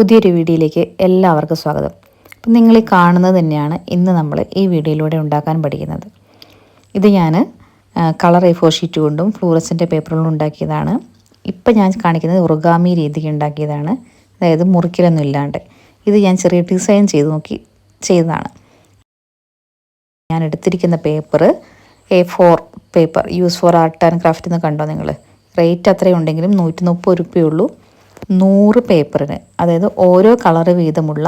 പുതിയൊരു വീഡിയോയിലേക്ക് എല്ലാവർക്കും സ്വാഗതം. അപ്പം നിങ്ങൾ ഈ കാണുന്നത് തന്നെയാണ് ഇന്ന് നമ്മൾ ഈ വീഡിയോയിലൂടെ ഉണ്ടാക്കാൻ പഠിക്കുന്നത്. ഇത് ഞാൻ കളർ എ ഫോർ ഷീറ്റ് കൊണ്ടും ഫ്ലൂറസിന്റെ പേപ്പറുകളും ഉണ്ടാക്കിയതാണ്. ഇപ്പം ഞാൻ കാണിക്കുന്നത് ഉറുഗാമി രീതിക്ക് ഉണ്ടാക്കിയതാണ്. അതായത് മുറിക്കലൊന്നും ഇല്ലാണ്ട്. ഇത് ഞാൻ ചെറിയ ഡിസൈൻ ചെയ്ത് നോക്കി ചെയ്തതാണ്. ഞാൻ എടുത്തിരിക്കുന്ന paper A four paper use for art and craft എന്ന് കണ്ടോ നിങ്ങൾ? റേറ്റ് അത്രയും ഉണ്ടെങ്കിലും നൂറ്റി മുപ്പത് റുപ്യുള്ളൂ നൂറ് പേപ്പറിന് അതായത് ഓരോ കളറ് വീതമുള്ള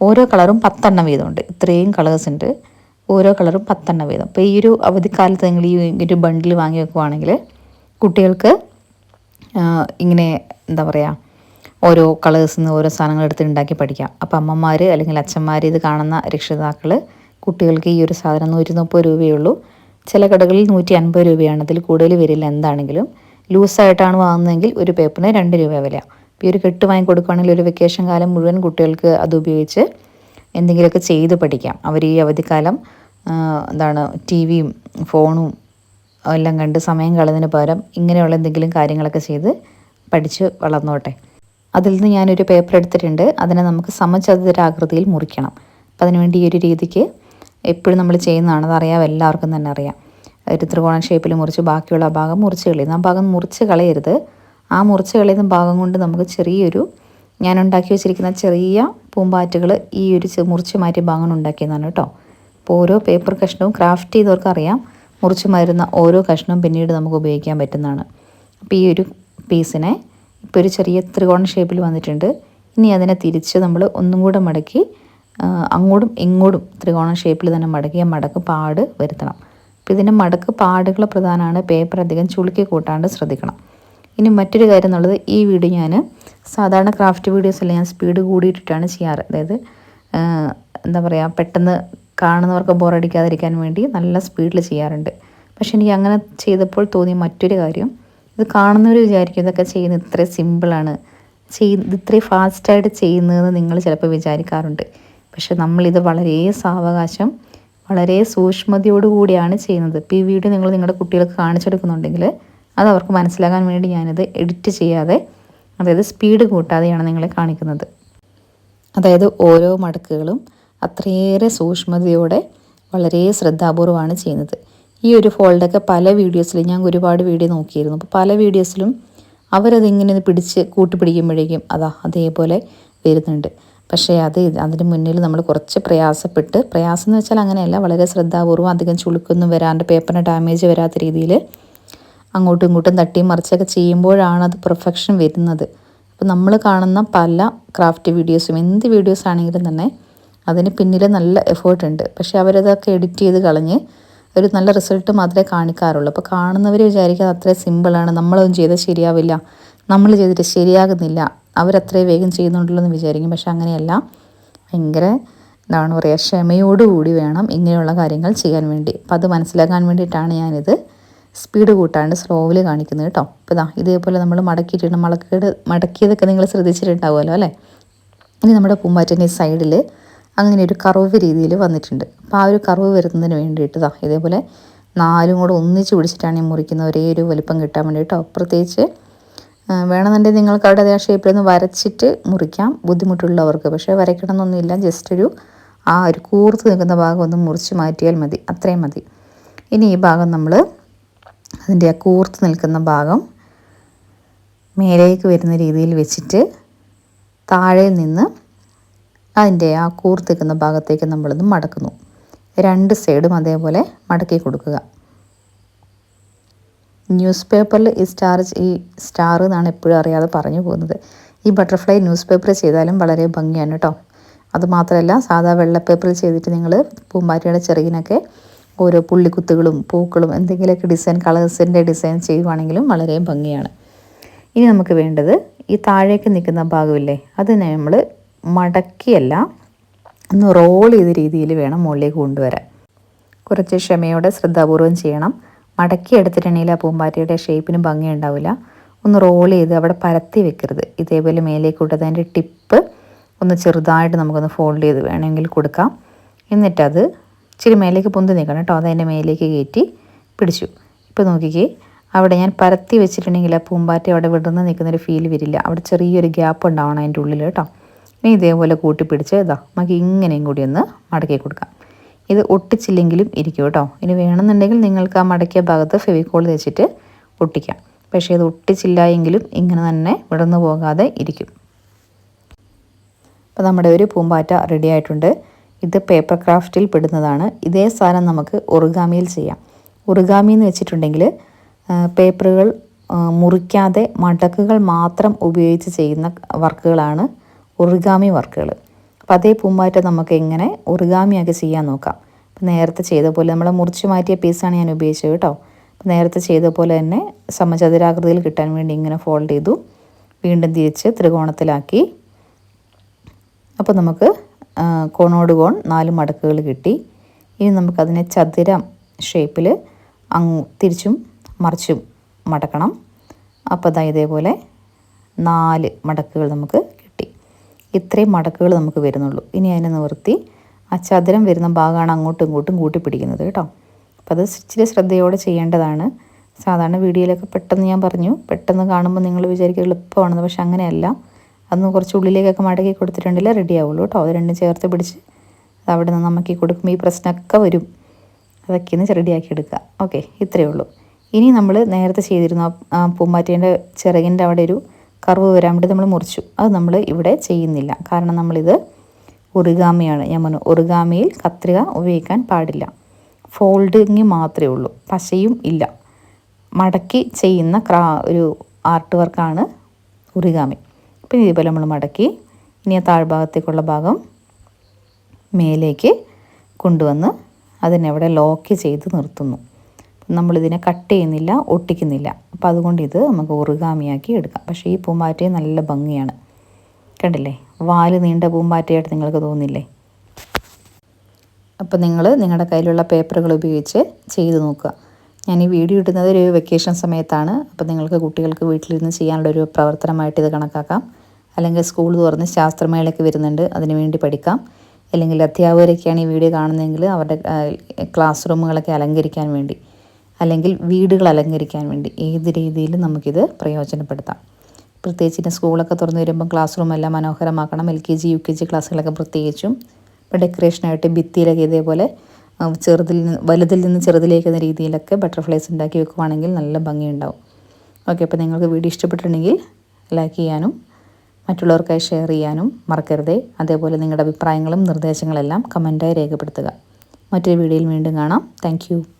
ഓരോ കളറും പത്തെണ്ണം വീതമുണ്ട്. ഇത്രയും കളേഴ്സ് ഉണ്ട്. ഓരോ കളറും പത്തെണ്ണം വീതം. അപ്പോൾ ഈ ഒരു അവധിക്കാലത്ത് നിങ്ങൾ ഈ ഒരു ബണ്ടിൽ വാങ്ങി വെക്കുവാണെങ്കിൽ കുട്ടികൾക്ക് ഇങ്ങനെ എന്താ പറയുക ഓരോ കളേഴ്സിൽ നിന്ന് ഓരോ സാധനങ്ങൾ എടുത്ത് ഉണ്ടാക്കി പഠിക്കാം. അപ്പോൾ അമ്മമാർ അല്ലെങ്കിൽ അച്ഛന്മാർ ഇത് കാണുന്ന രക്ഷിതാക്കൾ കുട്ടികൾക്ക് ഈ ഒരു സാധനം നൂറ്റി മുപ്പത് രൂപയുള്ളൂ ചില കടകളിൽ നൂറ്റി അൻപത് രൂപയാണ്. അതിൽ കൂടുതൽ വരില്ല. എന്താണെങ്കിലും ലൂസായിട്ടാണ് വാങ്ങുന്നതെങ്കിൽ ഒരു പേപ്പറിന് രണ്ട് രൂപ വില ഈ ഒരു കെട്ട് വാങ്ങി കൊടുക്കുകയാണെങ്കിൽ ഒരു വെക്കേഷൻ കാലം മുഴുവൻ കുട്ടികൾക്ക് അത് ഉപയോഗിച്ച് എന്തെങ്കിലുമൊക്കെ ചെയ്ത് പഠിക്കാം. അവർ ഈ അവധിക്കാലം എന്താണ് ടി വിയും ഫോണും എല്ലാം കണ്ട് സമയം കളഞ്ഞതിന് പകരം ഇങ്ങനെയുള്ള എന്തെങ്കിലും കാര്യങ്ങളൊക്കെ ചെയ്ത് പഠിച്ച് വളർന്നോട്ടെ. അതിൽ നിന്ന് ഞാനൊരു പേപ്പർ എടുത്തിട്ടുണ്ട്. അതിനെ നമുക്ക് സമചതുരാകൃതിയിൽ മുറിക്കണം. അപ്പം അതിനുവേണ്ടി ഈ ഒരു രീതിക്ക് എപ്പോഴും നമ്മൾ ചെയ്യുന്നതാണ് അതറിയാം എല്ലാവർക്കും തന്നെ അറിയാം. ഒരു ത്രികോണ ഷേപ്പിൽ മുറിച്ച് ബാക്കിയുള്ള ഭാഗം മുറിച്ച് കളയുന്നു ആ ഭാഗം മുറിച്ച് കളയരുത്. ആ മുറിച്ച് കളയുന്ന ഭാഗം കൊണ്ട് നമുക്ക് ചെറിയൊരു ഞാൻ ഉണ്ടാക്കി വെച്ചിരിക്കുന്ന ചെറിയ പൂമ്പാറ്റകൾ ഈ ഒരു മുറിച്ച് മാറ്റിയ ഭാഗം ഉണ്ടാക്കിയതാണ് കേട്ടോ. അപ്പോൾ ഓരോ പേപ്പർ കഷ്ണവും ക്രാഫ്റ്റ് ചെയ്തവർക്ക് അറിയാം. മുറിച്ച് മരുന്ന ഓരോ കഷ്ണവും പിന്നീട് നമുക്ക് ഉപയോഗിക്കാൻ പറ്റുന്നതാണ്. അപ്പോൾ ഈ ഒരു പീസിനെ ഇപ്പോൾ ഒരു ചെറിയ ത്രികോണ ഷേപ്പിൽ വന്നിട്ടുണ്ട്. ഇനി അതിനെ തിരിച്ച് നമ്മൾ ഒന്നും കൂടെ മടക്കി അങ്ങോട്ടും ഇങ്ങോട്ടും ത്രികോണ ഷേപ്പിൽ തന്നെ മടക്കി മടക്ക് പാട് വരുത്തണം. ഇതിന്റെ മടക്ക് പാടുകൾ പ്രധാനമാണ്. പേപ്പർ അധികം ചുളുക്കി കൂട്ടാണ്ട് ശ്രദ്ധിക്കണം. ഇനി മറ്റൊരു കാര്യം എന്നുള്ളത് ഈ വീഡിയോ ഞാൻ സാധാരണ ക്രാഫ്റ്റ് വീഡിയോസെല്ലാം ഞാൻ സ്പീഡ് കൂടിയിട്ടിട്ടാണ് ചെയ്യാറ്. അതായത് എന്താ പറയുക പെട്ടെന്ന് കാണുന്നവർക്ക് ബോറടിക്കാതിരിക്കാൻ വേണ്ടി നല്ല സ്പീഡിൽ ചെയ്യാറുണ്ട്. പക്ഷെ എനിക്ക് അങ്ങനെ ചെയ്തപ്പോൾ തോന്നിയ മറ്റൊരു കാര്യം ഇത് കാണുന്നവർ വിചാരിക്കും ഇതൊക്കെ ചെയ്യുന്നത് ഇത്ര സിമ്പിളാണ് ചെയ് ഇത്രയും ഫാസ്റ്റായിട്ട് ചെയ്യുന്നതെന്ന് നിങ്ങൾ ചിലപ്പോൾ വിചാരിക്കാറുണ്ട്. പക്ഷെ നമ്മളിത് വളരെ സാവകാശം വളരെ സൂക്ഷ്മതയോടുകൂടിയാണ് ചെയ്യുന്നത്. ഇപ്പോൾ ഈ വീഡിയോ നിങ്ങൾ നിങ്ങളുടെ കുട്ടികൾക്ക് കാണിച്ചെടുക്കുന്നുണ്ടെങ്കിൽ അത് അവർക്ക് മനസ്സിലാകാൻ വേണ്ടി ഞാനിത് എഡിറ്റ് ചെയ്യാതെ അതായത് സ്പീഡ് കൂട്ടാതെയാണ് നിങ്ങളെ കാണിക്കുന്നത്. അതായത് ഓരോ മടക്കുകളും അത്രയേറെ സൂക്ഷ്മതയോടെ വളരെ ശ്രദ്ധാപൂർവമാണ് ചെയ്യുന്നത്. ഈ ഒരു ഫോൾഡൊക്കെ പല വീഡിയോസിൽ ഞാൻ ഒരുപാട് വീഡിയോ നോക്കിയിരുന്നു. അപ്പോൾ പല വീഡിയോസിലും അവരതിങ്ങനെ പിടിച്ച് കൂട്ടിപ്പിടിക്കുമ്പോഴേക്കും അതാ അതേപോലെ വരുന്നുണ്ട്. പക്ഷേ അത് അതിന് മുന്നിൽ നമ്മൾ കുറച്ച് പ്രയാസപ്പെട്ട് പ്രയാസം എന്ന് വെച്ചാൽ അങ്ങനെയല്ല വളരെ ശ്രദ്ധാപൂർവം അധികം ചുളുക്കൊന്നും വരാണ്ട് പേപ്പറിന് ഡാമേജ് വരാത്ത രീതിയിൽ അങ്ങോട്ടും ഇങ്ങോട്ടും തട്ടിയും മറിച്ചൊക്കെ ചെയ്യുമ്പോഴാണ് അത് പെർഫെക്ഷൻ വരുന്നത്. അപ്പോൾ നമ്മൾ കാണുന്ന പല ക്രാഫ്റ്റ് വീഡിയോസും എന്ത് വീഡിയോസ് ആണെങ്കിലും തന്നെ അതിന് പിന്നിൽ നല്ല എഫേർട്ട് ഉണ്ട്. പക്ഷേ അവരതൊക്കെ എഡിറ്റ് ചെയ്ത് കളഞ്ഞ് ഒരു നല്ല റിസൾട്ട് മാത്രമേ കാണിക്കാറുള്ളൂ. അപ്പോൾ കാണുന്നവർ വിചാരിക്കുക അത്രയും സിമ്പിളാണ് നമ്മളൊന്നും ചെയ്താൽ ശരിയാവില്ല. നമ്മൾ ചെയ്തിട്ട് ശരിയാകുന്നില്ല. അവരത്രയും വേഗം ചെയ്യുന്നുണ്ടല്ലോ എന്ന് വിചാരിക്കും. പക്ഷെ അങ്ങനെയല്ല. ഭയങ്കര എന്താണ് പറയുക ക്ഷമയോടുകൂടി വേണം ഇങ്ങനെയുള്ള കാര്യങ്ങൾ ചെയ്യാൻ വേണ്ടി. അപ്പം അത് മനസ്സിലാക്കാൻ വേണ്ടിയിട്ടാണ് ഞാനിത് സ്പീഡ് കൂട്ടാണ്ട് സ്ലോവിൽ കാണിക്കുന്നത് കേട്ടോ. അപ്പോൾ ഇതാ ഇതേപോലെ നമ്മൾ മടക്കിയിട്ടുണ്ട്. മടക്കിയത് മടക്കിയതൊക്കെ നിങ്ങൾ ശ്രദ്ധിച്ചിട്ടുണ്ടാവുമല്ലോ അല്ലേ? ഇനി നമ്മുടെ പൂമ്പാറ്റന്റെ സൈഡിൽ അങ്ങനെ ഒരു കറവ് രീതിയിൽ വന്നിട്ടുണ്ട്. അപ്പോൾ ആ ഒരു കറവ് വരുന്നതിന് വേണ്ടിയിട്ട് ഇതാ ഇതേപോലെ നാലും കൂടെ ഒന്നിച്ച് പിടിച്ചിട്ടാണ് ഈ മുറിക്കുന്ന ഒരേ ഒരു വലിപ്പം കിട്ടാൻ വേണ്ടി കേട്ടോ പ്രത്യേകിച്ച് വേണമെന്നുണ്ടെങ്കിൽ നിങ്ങൾക്ക് അവിടെ അതേ ഷേപ്പിൽ ഒന്ന് വരച്ചിട്ട് മുറിക്കാം. ബുദ്ധിമുട്ടുള്ളവർക്ക്. പക്ഷേ വരയ്ക്കണമെന്നൊന്നുമില്ല. ജസ്റ്റ് ഒരു ആ ഒരു കൂർത്ത് നിൽക്കുന്ന ഭാഗം ഒന്ന് മുറിച്ച് മാറ്റിയാൽ മതി. അത്രയും മതി. ഇനി ഈ ഭാഗം നമ്മൾ അതിന്റെ ആ കൂർത്ത് നിൽക്കുന്ന ഭാഗം മേലേക്ക് വരുന്ന രീതിയിൽ വെച്ചിട്ട് താഴെ നിന്ന് അതിന്റെ ആ കൂർത്ത് നിൽക്കുന്ന ഭാഗത്തേക്ക് നമ്മളൊന്ന് മടക്കുന്നു. രണ്ട് സൈഡും അതേപോലെ മടക്കി കൊടുക്കുക. ന്യൂസ് പേപ്പറിൽ ഈ സ്റ്റാർ ഈ സ്റ്റാർ എന്നാണ് എപ്പോഴും അറിയാതെ പറഞ്ഞു പോകുന്നത്. ഈ ബട്ടർഫ്ലൈ ന്യൂസ് പേപ്പർ ചെയ്താലും വളരെ ഭംഗിയാണ് കേട്ടോ അതുമാത്രമല്ല സാധാ വെള്ള പേപ്പറിൽ ചെയ്തിട്ട് നിങ്ങൾ പൂമ്പാറ്റയുടെ ചെറുകിനൊക്കെ ഓരോ പുള്ളിക്കുത്തുകളും പൂക്കളും എന്തെങ്കിലുമൊക്കെ ഡിസൈൻ കളേഴ്സിന്റെ ഡിസൈൻ ചെയ്യുവാണെങ്കിലും വളരെ ഭംഗിയാണ്. ഇനി നമുക്ക് വേണ്ടത് ഈ താഴേക്ക് നിൽക്കുന്ന ഭാഗമില്ലേ അതിനെ നമ്മൾ മടക്കിയല്ല ഒന്ന് റോൾ ചെയ്ത രീതിയിൽ വേണം മുകളിലേക്ക് കൊണ്ടുവരാൻ. കുറച്ച് ക്ഷമയോടെ ശ്രദ്ധാപൂർവം ചെയ്യണം. മടക്കി എടുത്തിട്ടുണ്ടെങ്കിൽ ആ പൂമ്പാറ്റയുടെ ഷേപ്പിന് ഭംഗി ഉണ്ടാവില്ല ഒന്ന് റോൾ ചെയ്ത് അവിടെ പരത്തി വെക്കരുത്. ഇതേപോലെ മേലേക്ക് കൊടുത്ത് അതിന്റെ ടിപ്പ് ഒന്ന് ചെറുതായിട്ട് നമുക്കൊന്ന് ഫോൾഡ് ചെയ്ത് വേണമെങ്കിൽ കൊടുക്കാം. എന്നിട്ടത് ഇച്ചിരി മേലേക്ക് പൊന്തി നിൽക്കണം കേട്ടോ. അതതിന്റെ മേലേക്ക് കയറ്റി പിടിച്ചു. ഇപ്പോൾ നോക്കിക്കേ അവിടെ ഞാൻ പരത്തി വെച്ചിട്ടുണ്ടെങ്കിൽ ആ പൂമ്പാറ്റ അവിടെ വിടർന്ന് നിൽക്കുന്നൊരു ഫീൽ വരില്ല. അവിടെ ചെറിയൊരു ഗ്യാപ്പ് ഉണ്ടാവണം അതിന്റെ ഉള്ളിൽ കേട്ടോ. ഇനി ഇതേപോലെ കൂട്ടിപ്പിടിച്ച് ഇതാ നമുക്ക് ഇങ്ങനെയും കൂടി ഒന്ന് മടക്കി കൊടുക്കാം. ഇത് ഒട്ടിച്ചില്ലെങ്കിലും ഇരിക്കും കേട്ടോ. ഇനി വേണമെന്നുണ്ടെങ്കിൽ നിങ്ങൾക്ക് ആ മടക്കിയ ഭാഗത്ത് ഫെവിക്കോൾ തേച്ചിട്ട് ഒട്ടിക്കാം. പക്ഷേ ഇത് ഒട്ടിച്ചില്ല എങ്കിലും ഇങ്ങനെ തന്നെ വിടന്നു പോകാതെ ഇരിക്കും. അപ്പോൾ നമ്മുടെ ഒരു പൂമ്പാറ്റ റെഡി ആയിട്ടുണ്ട്. ഇത് പേപ്പർ ക്രാഫ്റ്റിൽ പെടുന്നതാണ്. ഇതേ സാധനം നമുക്ക് ഒറുഗാമിയിൽ ചെയ്യാം. ഒറുഗാമി എന്ന് വെച്ചിട്ടുണ്ടെങ്കിൽ പേപ്പറുകൾ മുറിക്കാതെ മടക്കുകൾ മാത്രം ഉപയോഗിച്ച് ചെയ്യുന്ന വർക്കുകളാണ് ഒറുഗാമി വർക്കുകൾ അപ്പോൾ അതേ പൂമ്പാറ്റ നമുക്ക് എങ്ങനെ ഒറുഗാമിയൊക്കെ ചെയ്യാൻ നോക്കാം. അപ്പോൾ നേരത്തെ ചെയ്ത പോലെ നമ്മൾ മുറിച്ച് മാറ്റിയ പീസാണ് ഞാൻ ഉപയോഗിച്ചത് കേട്ടോ. അപ്പോൾ നേരത്തെ ചെയ്ത പോലെ തന്നെ സമചതുരാകൃതിയിൽ കിട്ടാൻ വേണ്ടി ഇങ്ങനെ ഫോൾഡ് ചെയ്തു. വീണ്ടും തിരിച്ച് ത്രികോണത്തിലാക്കി. അപ്പോൾ നമുക്ക് കോണോട് കോൺ നാല് മടക്കുകൾ കിട്ടി. ഇനി നമുക്കതിനെ ചതുരം ഷേപ്പിൽ അങ്ങ് തിരിച്ചും മറിച്ചും മടക്കണം. അപ്പോൾ അതാ ഇതേപോലെ നാല് മടക്കുകൾ നമുക്ക് ഇത്രയും മടക്കുകൾ നമുക്ക് വരുന്നുള്ളൂ. ഇനി അതിനെ നിവർത്തി ആ ചതുരം വരുന്ന ഭാഗമാണ് അങ്ങോട്ടും ഇങ്ങോട്ടും കൂട്ടിപ്പിടിക്കുന്നത് കേട്ടോ. അപ്പോൾ അത് ഇച്ചിരി ശ്രദ്ധയോടെ ചെയ്യേണ്ടതാണ്. സാധാരണ വീഡിയോയിലൊക്കെ പെട്ടെന്ന് ഞാൻ പറഞ്ഞു. പെട്ടെന്ന് കാണുമ്പോൾ നിങ്ങൾ വിചാരിക്കുക എളുപ്പമാണെന്ന് പക്ഷെ അങ്ങനെയല്ല. അതൊന്ന് കുറച്ച് ഉള്ളിലേക്കൊക്കെ മടക്കി കൊടുത്തിട്ടുണ്ടെങ്കിൽ റെഡി ആവുള്ളൂ കേട്ടോ. അത് രണ്ടും ചേർത്ത് പിടിച്ച് അവിടെ നിന്ന് നമുക്ക് കൊടുക്കുമ്പോൾ ഈ പ്രശ്നമൊക്കെ വരും. അതൊക്കെ ഒന്ന് റെഡിയാക്കി എടുക്കുക. ഓക്കെ ഇത്രയേ ഉള്ളൂ. ഇനി നമ്മൾ നേരത്തെ ചെയ്തിരുന്നു ആ പൂമ്പാറ്റേന്റെ ചിറകിന്റെ അവിടെ ഒരു കർവ് വരാൻ വേണ്ടി നമ്മൾ മുറിച്ചു. അത് നമ്മൾ ഇവിടെ ചെയ്യുന്നില്ല. കാരണം നമ്മളിത് ഒറിഗാമിയാണ്. ഞാൻ പറഞ്ഞു ഒറിഗാമിയിൽ കത്രിക ഉപയോഗിക്കാൻ പാടില്ല. ഫോൾഡിങ് മാത്രമേ ഉള്ളൂ. പശയും ഇല്ല. മടക്കി ചെയ്യുന്ന ക്രാ ഒരു ആർട്ട് വർക്കാണ് ഉറിഗാമി പിന്നെ ഇതുപോലെ നമ്മൾ മടക്കി ഇനി ആ താഴ്ഭാഗത്തേക്കുള്ള ഭാഗം മേലേക്ക് കൊണ്ടുവന്ന് അതിനെവിടെ ലോക്ക് ചെയ്ത് നിർത്തുന്നു. നമ്മളിതിനെ കട്ട് ചെയ്യുന്നില്ല ഒട്ടിക്കുന്നില്ല. അപ്പോൾ അതുകൊണ്ട് ഇത് നമുക്ക് ഉറുകാമിയാക്കി എടുക്കാം. പക്ഷേ ഈ പൂമ്പാറ്റയെ നല്ല ഭംഗിയാണ്. കണ്ടില്ലേ? വാൽ നീണ്ട പൂമ്പാറ്റയായിട്ട് നിങ്ങൾക്ക് തോന്നില്ലേ? അപ്പോൾ നിങ്ങൾ നിങ്ങളുടെ കയ്യിലുള്ള പേപ്പറുകൾ ഉപയോഗിച്ച് ചെയ്ത് നോക്കുക. ഞാൻ ഈ വീഡിയോ ഇടുന്നത് ഒരു വെക്കേഷൻ സമയത്താണ്. അപ്പോൾ നിങ്ങൾക്ക് കുട്ടികൾക്ക് വീട്ടിലിരുന്ന് ചെയ്യാനുള്ള ഒരു പ്രവർത്തനമായിട്ട് ഇത് കണക്കാക്കാം. അല്ലെങ്കിൽ സ്കൂൾ തുറന്ന് ശാസ്ത്രമേളയ്ക്ക് വരുന്നുണ്ട് അതിനു വേണ്ടി പഠിക്കാം. അല്ലെങ്കിൽ അധ്യാപകരൊക്കെയാണ് ഈ വീഡിയോ കാണുന്നതെങ്കിൽ അവരുടെ ക്ലാസ് റൂമുകളൊക്കെ അലങ്കരിക്കാൻ വേണ്ടി. അല്ലെങ്കിൽ വീടുകൾ അലങ്കരിക്കാൻ വേണ്ടി ഏത് രീതിയിലും നമുക്കിത് പ്രയോജനപ്പെടുത്താം. പ്രത്യേകിച്ച് സ്കൂളൊക്കെ തുറന്നു വരുമ്പം ക്ലാസ് റൂം എല്ലാം മനോഹരമാക്കണം. L K G U K G ക്ലാസ്സുകളൊക്കെ പ്രത്യേകിച്ചും. ഇപ്പോൾ ഡെക്കറേഷനായിട്ട് ഭിത്തിയിലൊക്കെ ഇതേപോലെ ചെറുതിൽ നിന്ന് വലുതിൽ നിന്ന് ചെറുതിലേക്ക് എന്ന രീതിയിലൊക്കെ ബട്ടർഫ്ലൈസ് ഉണ്ടാക്കി വെക്കുവാണെങ്കിൽ നല്ല ഭംഗിയുണ്ടാവും. ഓക്കെ അപ്പോൾ നിങ്ങൾക്ക് വീഡിയോ ഇഷ്ടപ്പെട്ടിട്ടുണ്ടെങ്കിൽ ലൈക്ക് ചെയ്യാനും മറ്റുള്ളവർക്കായി ഷെയർ ചെയ്യാനും മറക്കരുതേ. അതേപോലെ നിങ്ങളുടെ അഭിപ്രായങ്ങളും നിർദ്ദേശങ്ങളെല്ലാം കമന്റായി രേഖപ്പെടുത്തുക. മറ്റൊരു വീഡിയോയിൽ വീണ്ടും കാണാം. താങ്ക്